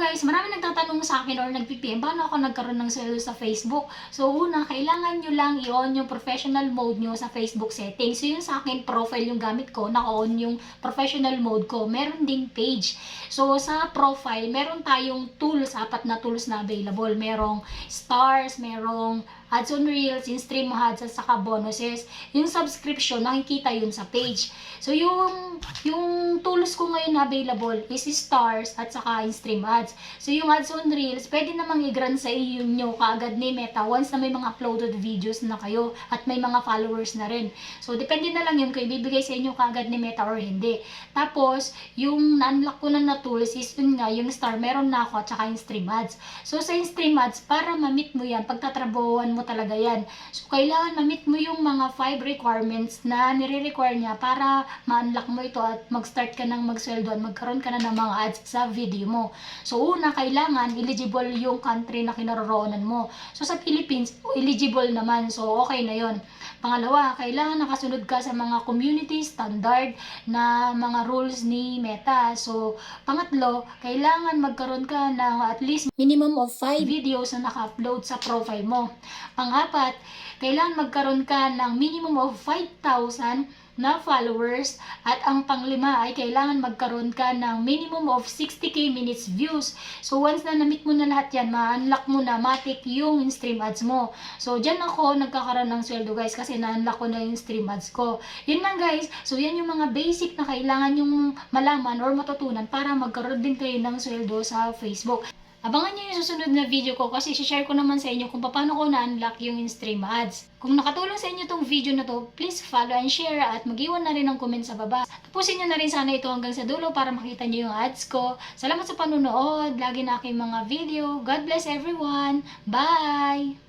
guys, marami nagtatanong sa akin or nag-PPM, paano ako nagkaroon ng sweldo sa Facebook? So una, kailangan nyo lang i-on yung professional mode nyo sa Facebook settings. So yun sa akin, profile yung gamit ko, naka-on yung professional mode ko. Meron ding page. So sa profile, meron tayong tools, apat na tools na available. Merong stars, merong ads on reels, yung stream ads, at saka bonuses. Yung subscription, nakikita yun sa page. So yung, yung tools ko ngayon available is stars at saka yung stream ads. So yung ads on reels, pwede namang i-grant sa iyo nyo kaagad ni Meta once na may mga uploaded videos na kayo at may mga followers na rin. So depende na lang yun kung ibibigay sa inyo kaagad ni Meta or hindi. Tapos, yung na-unlock ko na na tools is yun nga, yung star, meron na ako at saka yung stream ads. So sa yung stream ads, para ma-meet mo yan, pagtatrabahoan mo talaga yan. So kailangan ma-meet mo yung mga 5 requirements na nire-require niya para ma-unlock mo ito at mag-start ka ng magsweldo at magkaroon ka na ng mga ads sa video mo. Una, kailangan eligible yung country na kinaroroonan mo. So sa Philippines, eligible naman. So okay na yon. Pangalawa, kailangan nakasunod ka sa mga community standard na mga rules ni Meta. So, pangatlo, kailangan magkaroon ka ng at least minimum of 5 videos na naka-upload sa profile mo. Pangapat, kailangan magkaroon ka ng minimum of 5,000 na followers at ang panglima ay kailangan magkaroon ka ng minimum of 60k minutes views. So once na na-meet mo na lahat yan, ma-unlock mo na matik yung stream ads mo. So dyan ako nagkakaroon ng sweldo guys kasi na-unlock ko na yung stream ads ko. Yun lang guys. So yan yung mga basic na kailangan yung malaman or matutunan para magkaroon din kayo ng sweldo sa Facebook. Abangan nyo yung susunod na video ko kasi share ko naman sa inyo kung paano ko na-unlock yung stream ads. Kung nakatulong sa inyo tong video na to, please follow and share at mag-iwan na rin ng comment sa baba. Tapusin nyo na rin sana ito hanggang sa dulo para makita nyo yung ads ko. Salamat sa panunood, lagi na aking mga video. God bless everyone. Bye!